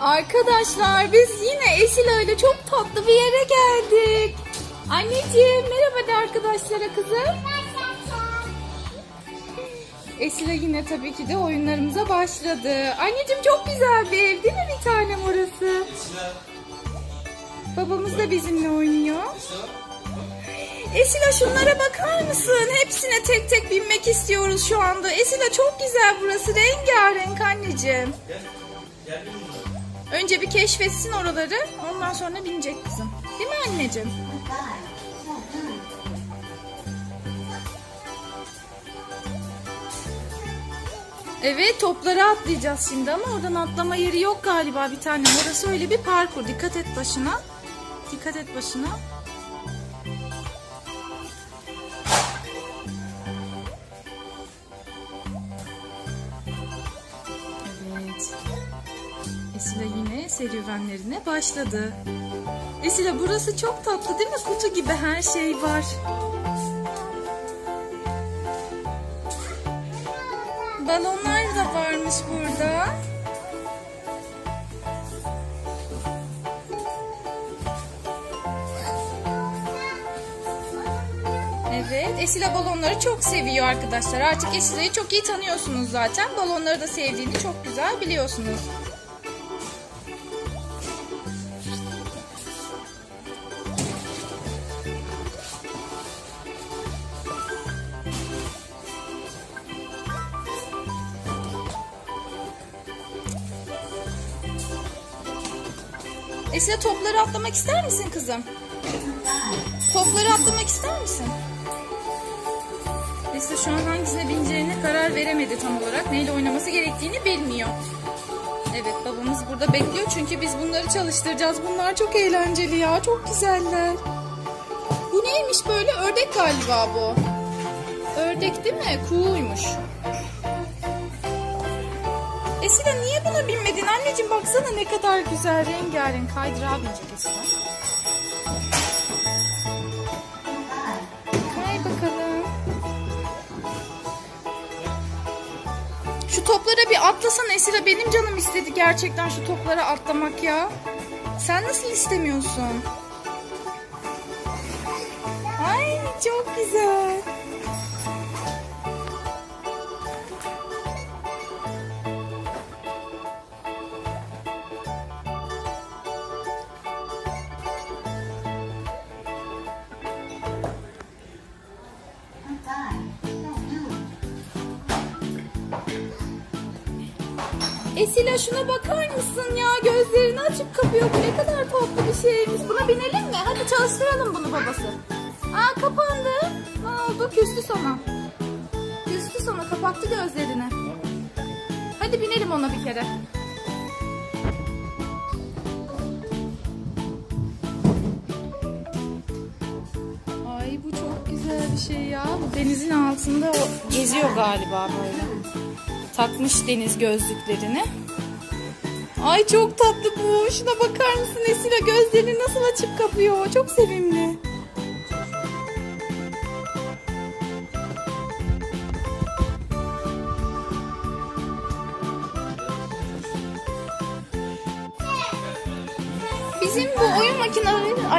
Arkadaşlar biz yine Esila ile çok tatlı bir yere geldik. Anneciğim merhaba de arkadaşlara kızım. Esila yine tabii ki de oyunlarımıza başladı. Anneciğim çok güzel bir ev değil mi bir tanem orası? Babamız da bizimle oynuyor. Esila şunlara bakar mısın? Hepsine tek tek binmek istiyoruz şu anda. Esila çok güzel burası. Rengarenk anneciğim. Önce bir keşfetsin oraları. Ondan sonra binecek kızım. Değil mi anneciğim? Evet topları atlayacağız şimdi ama oradan atlama yeri yok galiba bir tane. Orası öyle bir parkur. Dikkat et başına. Dikkat et başına. Esila yine serüvenlerine başladı. Esila burası çok tatlı değil mi? Kutu gibi her şey var. Balonlar da varmış burada. Evet, Esila balonları çok seviyor arkadaşlar. Artık Esila'yı çok iyi tanıyorsunuz zaten. Balonları da sevdiğini çok güzel biliyorsunuz. Esila topları atlamak ister misin kızım? Topları atlamak ister misin? Esila şu an hangisine bineceğine karar veremedi tam olarak. Neyle oynaması gerektiğini bilmiyor. Evet babamız burada bekliyor çünkü biz bunları çalıştıracağız. Bunlar çok eğlenceli ya. Çok güzeller. Bu neymiş böyle? Ördek galiba bu. Ördek değil mi? Kuğuymuş. Esila niye buna binmedin anneciğim? Baksana ne kadar güzel rengarenk. Kaydırağa binecek Esila. Kay bakalım. Şu toplara bir atlasana Esila. Benim canım istedi gerçekten şu toplara atlamak ya. Sen nasıl istemiyorsun? Ay çok güzel. Esila şuna bakar mısın ya? Gözlerini açıp kapıyor. Bu ne kadar tatlı bir şeymiş. Buna binelim mi? Hadi çalıştıralım bunu babası. Aa kapandı. Ne oldu? Küstü sana. Küstü sana. Kapattı gözlerini. Hadi binelim ona bir kere. Ay bu çok güzel bir şey ya. Bu denizin altında o geziyor galiba böyle. Takmış deniz gözlüklerini. Ay çok tatlı bu. Şuna bakar mısın Esila gözlerini nasıl açıp kapıyor. Çok sevimli.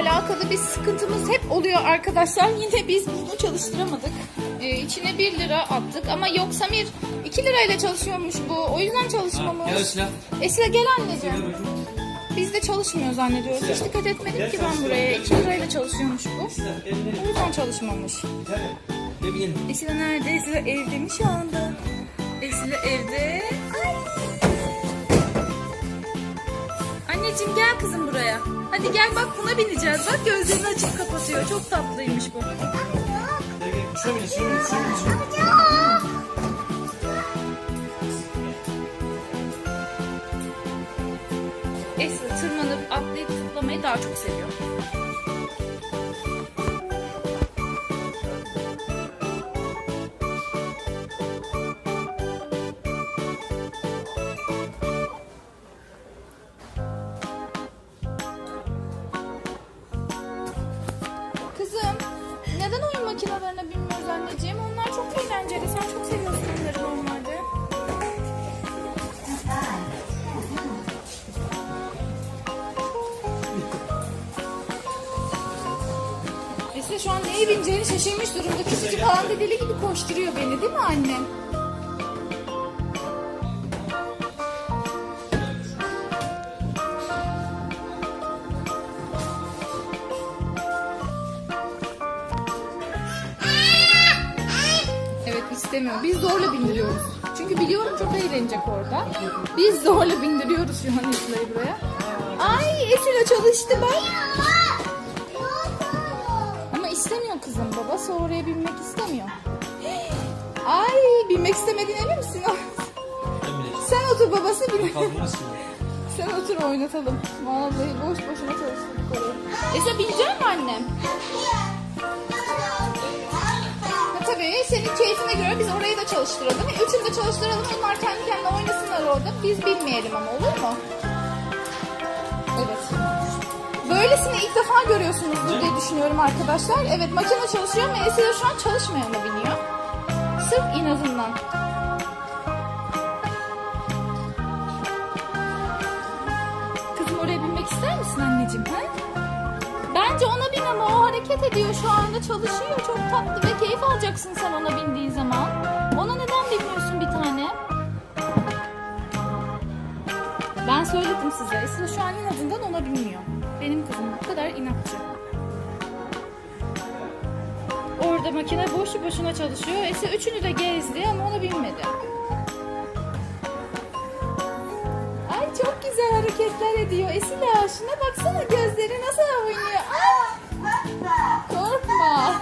Alakalı bir sıkıntımız hep oluyor arkadaşlar. Yine biz bunu çalıştıramadık. Ee, içine 1 lira attık ama yok Samir 2 lirayla çalışıyormuş bu. O yüzden çalışmamış. Gel Esra. Esra gel anneciğim. Biz de çalışmıyor zannediyoruz. Hiç dikkat etmedim ki ben buraya. 2 lirayla çalışıyormuş bu. O yüzden çalışmamış. Esra nerede? Esra evde mi şu anda? Esra evde. Ay. Anneciğim gel kızım buraya. Hadi gel bak buna bineceğiz. Bak gözlerini açıp kapatıyor. Çok tatlıymış bu. Şuna bin, şuna bin. Esra tırmanıp atlayıp zıplamayı daha çok seviyor. Neye bineceğini şaşırmış durumda. Küçücük halinde deli gibi koşturuyor beni değil mi annem? Evet istemiyor. Biz zorla bindiriyoruz. Çünkü biliyorum çok eğlenecek orada. Biz zorla bindiriyoruz şu an buraya. Ay Esra çalıştı bak. Kızım. Babası oraya binmek istemiyor. Ay binmek istemediğine emin misin? Bile. Sen otur babası bin. Sen otur oynatalım. Vallahi boş boşuna çalıştırdık orayı. Esra binecek mi annem? Ha, tabii senin keyfine göre biz orayı da çalıştıralım. Üçünü de çalıştıralım. Onlar kendi kendine oynasınlar orada. Biz bilmeyelim ama olur mu? Böylesini ilk defa görüyorsunuzdur diye düşünüyorum arkadaşlar. Evet makine çalışıyor ama Esra şu an çalışmayana biniyor. Sırf inadından. Kızım oraya binmek ister misin anneciğim? Ha? Bence ona bin ama o hareket ediyor şu anda çalışıyor. Çok tatlı ve keyif alacaksın sen ona bindiğin zaman. Ona neden binmiyorsun bir tane? Ben söyledim size. Esra şu an inadından ona binmiyor. Benim kızım bu kadar inatçı. Orada makine boşu boşuna çalışıyor. Esra üçünü de gezdi ama ona binmedi. Ay çok güzel hareketler ediyor. Esila şuna baksana gözleri nasıl oynuyor. Aa! Korkma.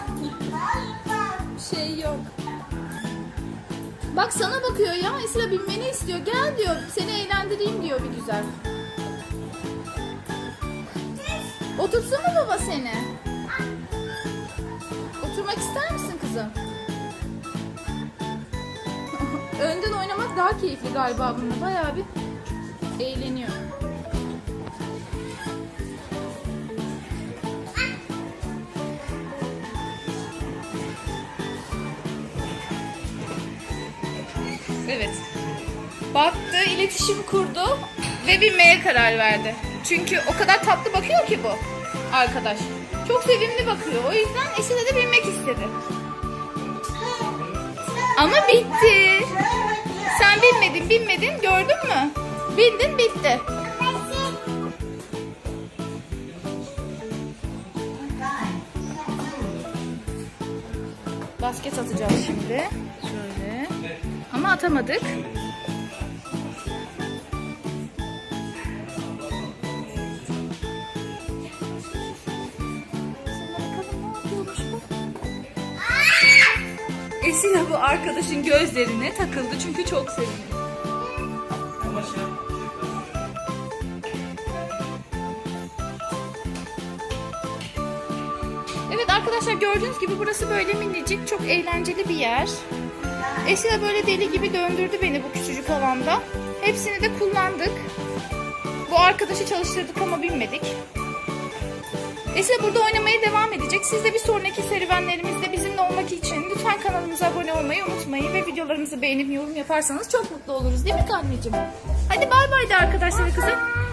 Bir şey yok. Bak sana bakıyor ya. Esila binmeni istiyor. Gel diyor. Seni eğlendireyim diyor bir güzel. Otursun mu baba seni? Oturmak ister misin kızım? Önden oynamak daha keyifli galiba bununla. Bayağı bir eğleniyor. Evet. Baktı, iletişim kurdu ve binmeye karar verdi. Çünkü o kadar tatlı bakıyor ki bu arkadaş. Çok sevimli bakıyor. O yüzden Esile de binmek istedi. Ama bitti. Sen binmedin, binmedin. Gördün mü? Bindin, bitti. Basket atacağız şimdi. Şöyle. Ama atamadık. Esila bu arkadaşın gözlerine takıldı çünkü çok sevindi. Evet arkadaşlar gördüğünüz gibi burası böyle minicik, çok eğlenceli bir yer. Esila böyle deli gibi döndürdü beni bu küçücük alanda. Hepsini de kullandık. Bu arkadaşı çalıştırdık ama binmedik. Esila burada oynamaya devam edecek. Siz de bir sonraki serüvenlerimizde bizimle olmak için lütfen kanalımıza abone olmayı unutmayın ve videolarımızı beğenip yorum yaparsanız çok mutlu oluruz değil mi anneciğim? Hadi bay bay de arkadaşlar kızım.